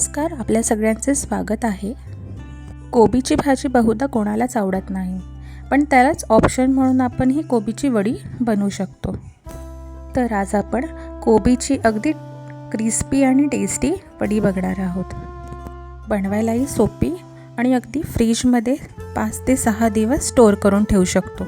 नमस्कार आपल्या सगळ्यांचे स्वागत आहे. कोबीची भाजी बहुधा कोणालाच आवडत नाही पण त्यालाच ऑप्शन म्हणून आपण ही कोबीची वडी बनवू शकतो. तर आज आपण कोबीची अगदी क्रिस्पी आणि टेस्टी वडी बघणार आहोत. बनवायलाही सोपी आणि अगदी फ्रीजमध्ये पाच ते सहा दिवस स्टोअर करून ठेवू शकतो.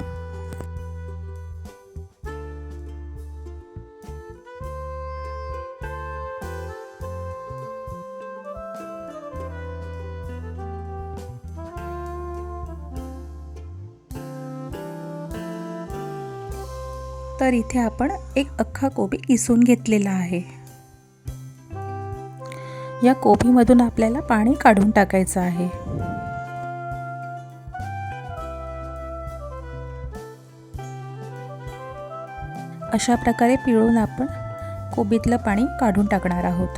तर इथे आपण एक अख्खा कोबी किसून घेतलेला आहे. या कोबीमधून आपल्याला पाणी काढून टाकायचं आहे. अशा प्रकारे पिळून आपण कोबीतलं पाणी काढून टाकणार आहोत.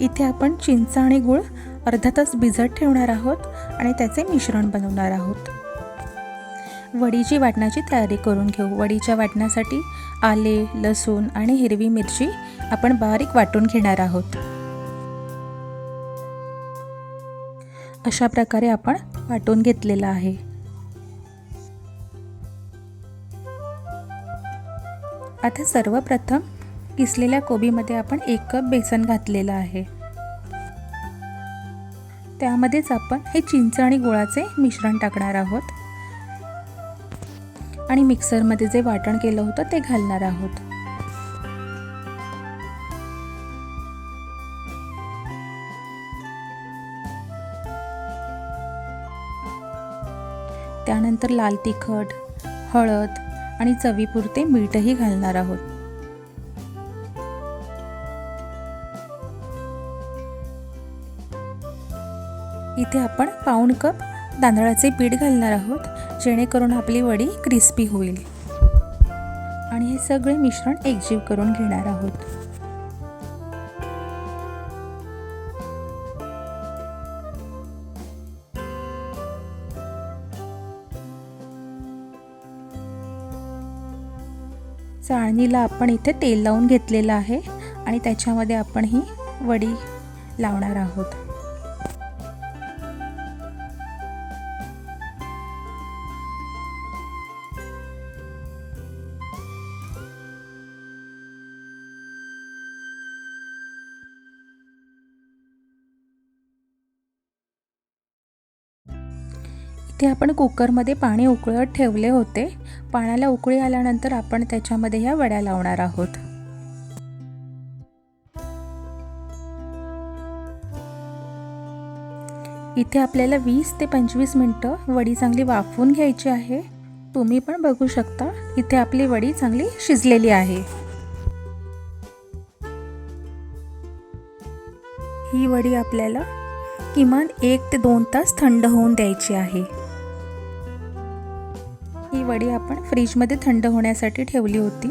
इथे आपण चिंच आणि गूळ अर्धा तास भिजत ठेवणार आहोत आणि त्याचे मिश्रण बनवणार आहोत. वडीची वाटणाची तयारी करून घेऊ. वडीच्या वाटण्यासाठी आले लसूण आणि हिरवी मिरची आपण बारीक वाटून घेणार आहोत. अशा प्रकारे आपण वाटून घेतलेलं आहे. आता सर्वप्रथम किसलेल्या कोबीमध्ये आपण एक कप बेसन घातलेलं आहे. त्यामध्येच आपण हे चिंच आणि गुळाचे मिश्रण टाकणार आहोत. आणि मिक्सरमध्ये जे वाटण केलं होतं ते घालणार आहोत. त्यानंतर लाल तिखट हळद आणि चवीपुरते मीठही घालणार आहोत. इथे आपण पाऊण कप तांदळाचे पीठ घालणार आहोत जेणेकरून आपली वडी क्रिस्पी होईल. आणि हे सगळे मिश्रण एकजीव करून घेणार आहोत. चाळणीला आपण इथे तेल लावून घेतलेलं आहे आणि त्याच्यामध्ये आपण ही वडी लावणार आहोत. इथे आपण कुकरमध्ये पाणी उकळत ठेवले होते. पाण्याला उकळी आल्यानंतर आपण त्याच्यामध्ये ह्या वड्या लावणार आहोत. इथे आपल्याला वीस ते पंचवीस मिनटं वडी चांगली वाफवून घ्यायची आहे. तुम्ही पण बघू शकता इथे आपली वडी चांगली शिजलेली आहे. ही वडी आपल्याला किमान एक ते दोन तास थंड होऊन द्यायची आहे. वडी आपण फ्रीजमध्ये थंड होण्यासाठी ठेवली होती.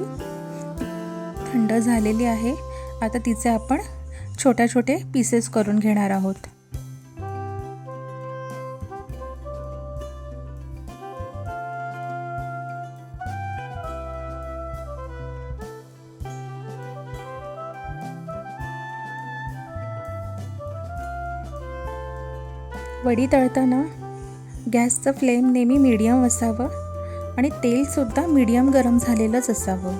थंड झालेली आहे. आता तिचे आपण छोट्या छोटे पीसेस करून घेणार आहोत. वडी तळताना गॅसचं फ्लेम नेहमी मीडियम असावं. आणि तेलसुद्धा मीडियम गरम झालेलंच असावं.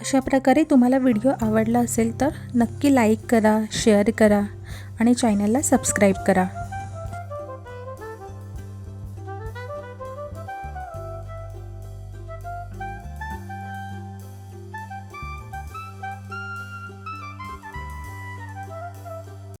अशा प्रकारे तुम्हाला व्हिडिओ आवडला असेल तर नक्की लाईक करा शेअर करा आणि चॅनलला सबस्क्राईब करा.